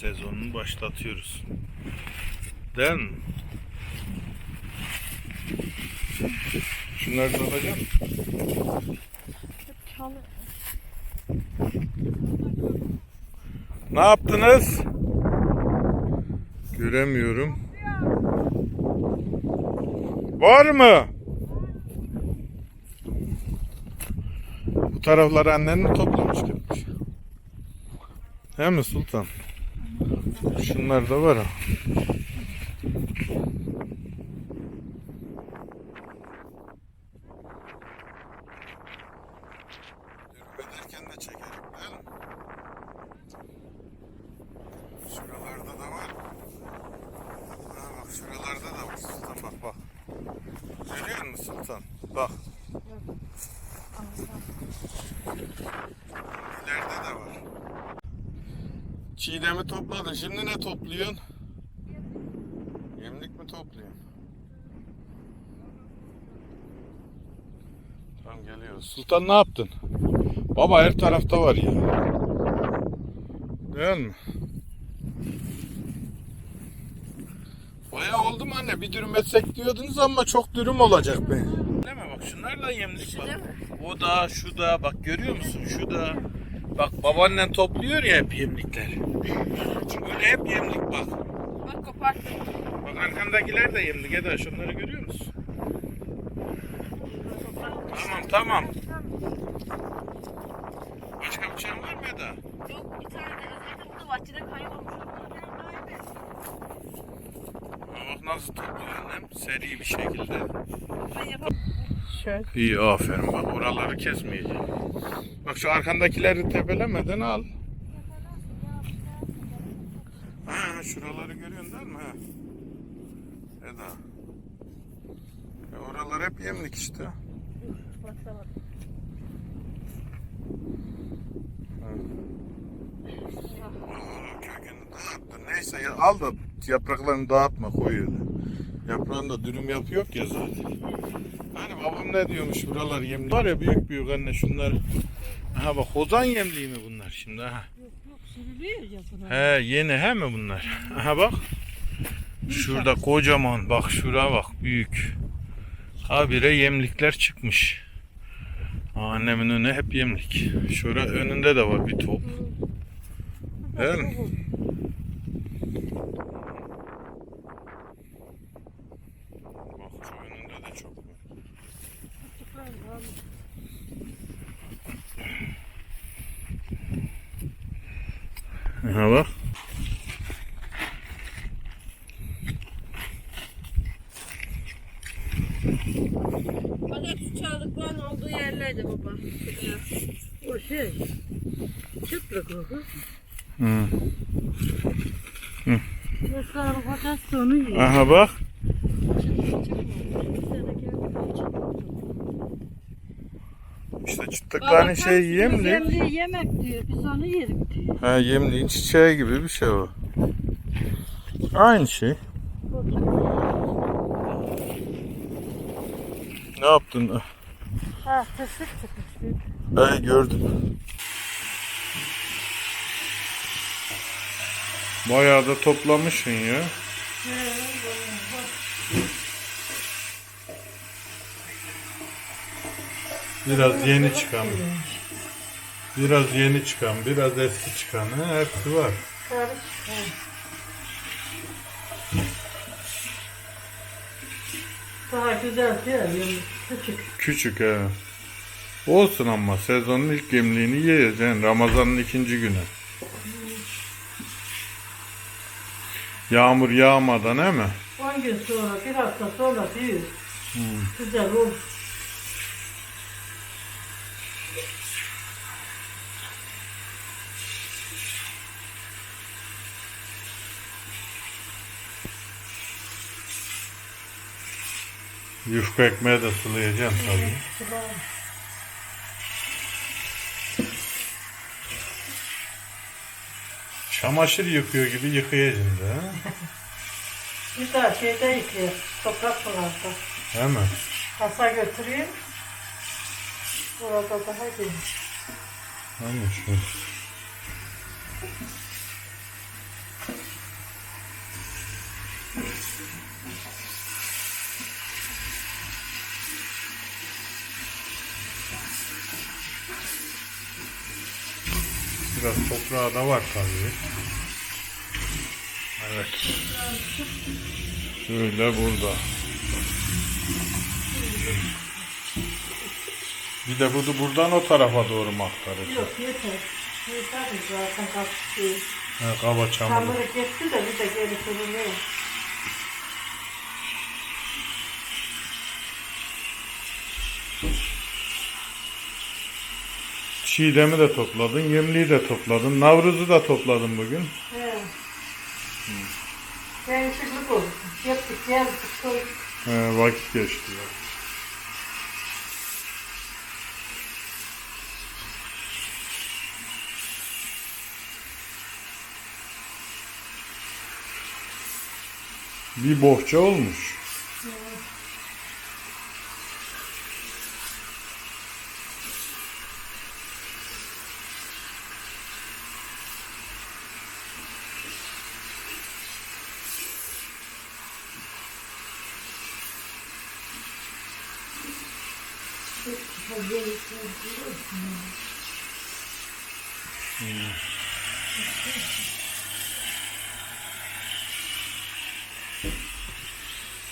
sezonunu başlatıyoruz. Değil mi? Şunları da alacağım. Ne yaptınız? Göremiyorum. Var mı? Bu tarafları annen toplamış gelmiş? He mi Sultan? Şunlar da var ha. Ederken de çekerim değil mi? Şuralarda da var. Ha bak şuralarda da var Sultan bak bak. Görüyor musun Sultan? Bak. İleride de var. Çiğdemi topladın. Şimdi ne topluyorsun? Yemlik mi topluyorsun? Tamam geliyoruz. Sultan ne yaptın? Baba her tarafta var ya. Değil mi? Baya oldu mu anne? Bir dürüm etsek diyordunuz ama çok dürüm olacak be. Değil mi? Bak şunlar da yemlik bak. O da, şu da. Bak görüyor musun? Şu da. Bak babaannen topluyor ya hep yemlikleri. Öyle hep yemlik bak. Bak koparttım. Bak arkandakiler de yemlik. Eda şunları görüyor musun? Tamam tamam. Başka bir şey var mı Eda? Yok bir tane de zaten burada bahçede kaybolmuş. Bak nasıl topluyor annem. Seri bir şekilde. Ben yapamam. Şöyle. İyi aferin bak oraları kesmeyeceğim. Bak şu arkandakileri tepelemeden al. Ha, şuraları görüyorsun değil mi? Ha. Eda. E, oralar hep yemlik işte. Kökünü dağıttı. Neyse ya, al da yapraklarını dağıtma koy öyle. Yaprağını da dürüm yapıyor ya zaten. Hani babam ne diyormuş buralar yemlik. Var ya büyük büyük anne şunlar. Aha bak hozan yemliği mi bunlar şimdi aha. Yok yok sürülüyor ya. He yeni he mi bunlar? Aha bak. Şurada kocaman bak şura bak büyük. Habire yemlikler çıkmış. Annemin önüne hep yemlik. Şura önünde de var bir top. Değil mi? Bak şu önünde de çok var. Aha bak. Bak hep şu çaldıkların olduğu yerlerde baba. O şey. Çıplık o kız. Hı. Çocukların kocası da onu yiyor. Aha bak. İşte çıtlıkların şey yemlik. Yemliği yemek diyor. Biz onu yerik diyor. Ha yemliğin çiçeği gibi bir şey o. Aynı şey. Ne yaptın? Ha tısık çıkmış. Ben gördüm. Bayağı da toplamışsın ya. Biraz yeni çıkan. Biraz yeni çıkan, biraz eski çıkan. ha, Hepsi var. Daha güzel diyor. Yemlik küçük. Küçük he. Olsun ama sezonun ilk gemliğini yiyeceksin. Ramazanın ikinci günü. Yağmur yağmadan he mi? 10 gün sonra bir hafta sonra büyür. Güzel olur. Yufka ekmeği de sulayacaksın tabii. Çamaşır yıkıyor gibi da. ha? Bir daha şeyde yıkıyor. Toprak pınarda. Değil mi? Kasa götürüyor. Orada daha geniş. Hani Biraz toprağı da var tabii. Evet. Şöyle burada. Bir de bunu buradan o tarafa doğru mu aktaracak? Yok yeter. Yeter zaten kapısı. Ha, kaba çamur. Çamuru gitti de bir de geri kuruluyor. Çiğdemi de topladın, yemliği de topladın, navruzu da topladın bugün. He. Değişiklik oldu. Yaptık geldik koyduk. He, vakit geçti ya. Bir bohça olmuş.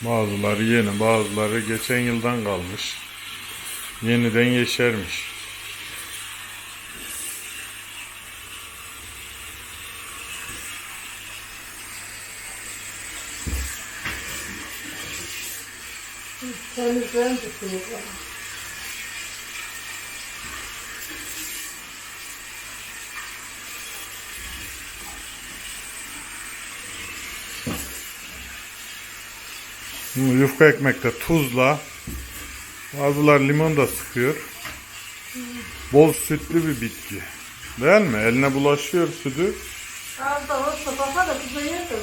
Bazıları yeni, bazıları geçen yıldan kalmış. Yeniden yeşermiş. Temizlendi suyu. Bu Yufka ekmekte tuzla, bazılar limon da sıkıyor. Bol sütlü bir bitki. Değil mi? Eline bulaşıyor sütü. Az da olsa baba da bize yeter.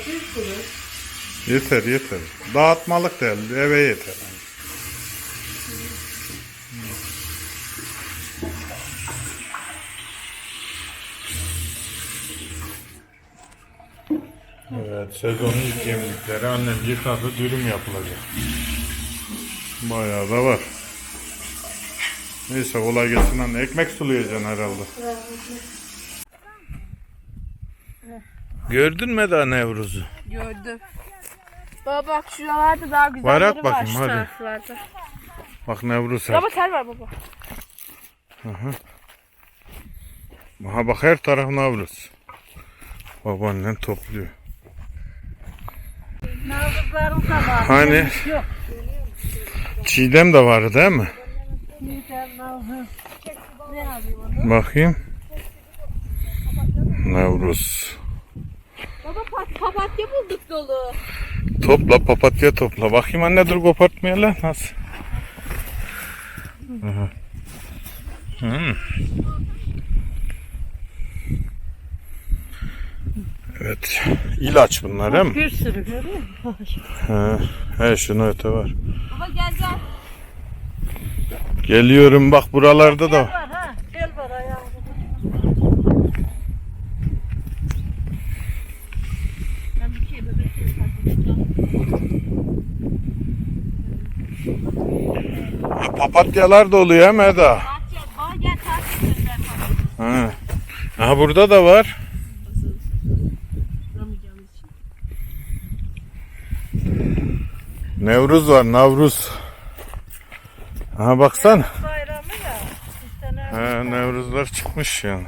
Yeter yeter. Dağıtmalık değil, eve yeter. Evet, sezonun ilk yemlikleri annem yıkadı, dürüm yapılacak. Bayağı da var. Neyse kolay gelsin anne. Ekmek sulayacaksın herhalde. Gördün mü daha Nevruz'u? Gördüm. Baba bak şuralarda daha güzelleri Var, at bakayım, hadi. taraflarda. Bak Nevruz her Baba tel var baba. Aha bak her taraf Navruz. Babaannen topluyor. Sabahı. Hani Yok. çiğdem de var değil mi? Bakayım. Navruz. Baba pat papatya bulduk dolu. Topla papatya topla. Bakayım anne dur kopartmaya lan. Nasıl? Aha. Hmm. Evet. ilaç bunlar değil mi? Bir sürü görüyor musun? He, he şunu öte var. Baba gel gel. Geliyorum bak buralarda da. Var ha. Gel var bir şey bebek Ha, Papatyalar da oluyor hem Eda. Baba gel takip. Aha burada da var. Nevruz var, Navruz. Aha baksan. Bayramı ya. İşte Nevruzlar çıkmış yani.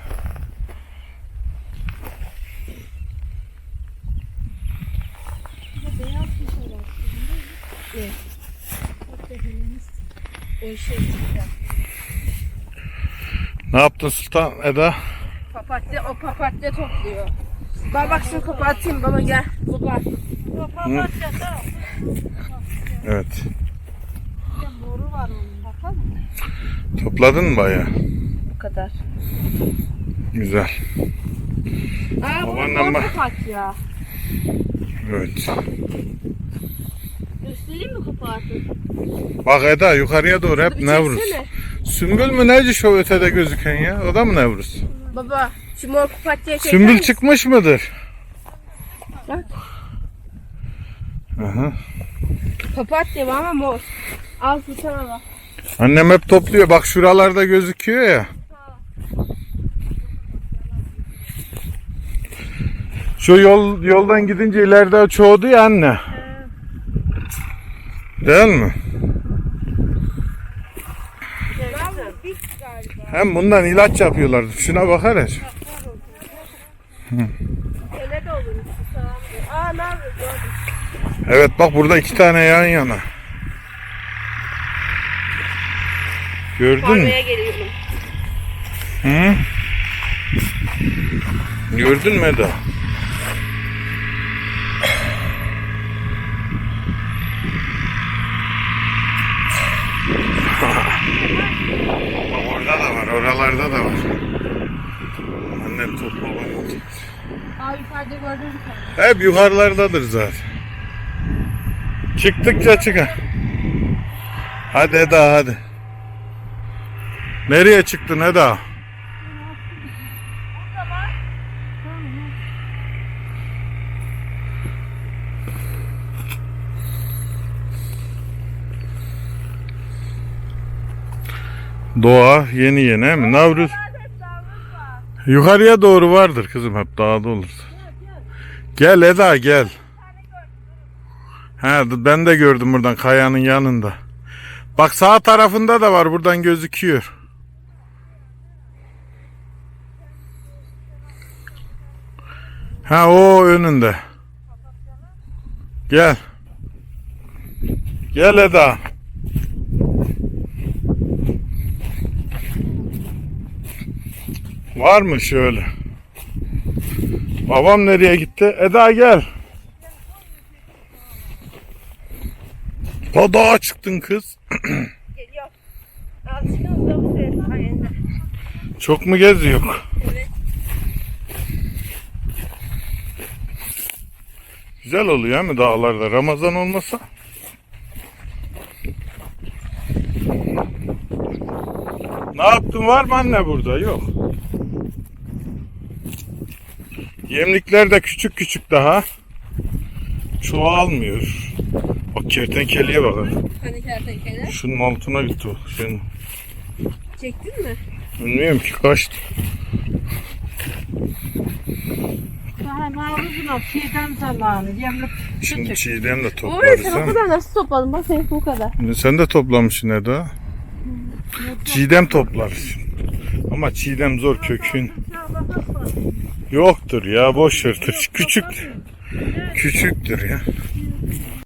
Şey şey. Ne yaptın Sultan Eda? Papatya o papatya topluyor. Baba bak şunu kapatayım baba gel. Baba. Papatya da. Evet. Boru var onun bakalım. Topladın mı bayağı? Bu kadar. Güzel. Aa bu Babaannem mor bak- papatya. Evet. Göstereyim mi kapatı? Bak Eda yukarıya doğru hep Nevruz. Sümbül mü neydi şu ötede gözüken ya? O da mı Nevruz? Baba şu mor papatya'ya çeker Sümbül misin? çıkmış mıdır? Bak. Aha. Papatya var ama mor. Al tutsana bak. Annem hep topluyor. Bak şuralarda gözüküyor ya. Şu yol yoldan gidince ileride çoğdu ya anne. Değil mi? Hem bundan ilaç yapıyorlar. Şuna bakar ya. Öyle de olur. Aa ne yapıyorsun? Gördüm. Evet bak burada iki tane yan yana. Gördün mü? Oraya geliyorum. Hı? Gördün mü Eda? Orada da var, oralarda da var. Annem toplamak. Aa yukarıda gördüm. Hep yukarılardadır zaten. Çıktıkça çıkar. Hadi Eda hadi. Nereye çıktın Eda? Doğa yeni yeni mi? Navruz. Yukarıya doğru vardır kızım hep dağda olur. Gel Eda gel. He ben de gördüm buradan kayanın yanında. Bak sağ tarafında da var buradan gözüküyor. Ha o önünde. Gel. Gel Eda. Var mı şöyle? Babam nereye gitti? Eda gel. Ta dağa çıktın kız. Geliyor. Altınızda bu ses sayende. Çok mu geziyor? Evet. Güzel oluyor mi dağlarda Ramazan olmasa? Ne yaptın var mı anne burada? Yok. Yemlikler de küçük küçük daha. Çoğalmıyor. Kertenkeleye bak. Hani kertenkele. Şunun altına gitti o. Şunun, Çektin mi? bilmiyorum ki kaçtı. Daha navruzuna çiğdem zamanı. Yemlik Şimdi çiğdem de Oy sen o kadar nasıl topladın? Bak senin bu kadar. Sen de toplamışsın Eda. Çiğdem toplarız. Ama çiğdem zor kökün. Yoktur ya boş ver. Küçük. Küçüktür ya.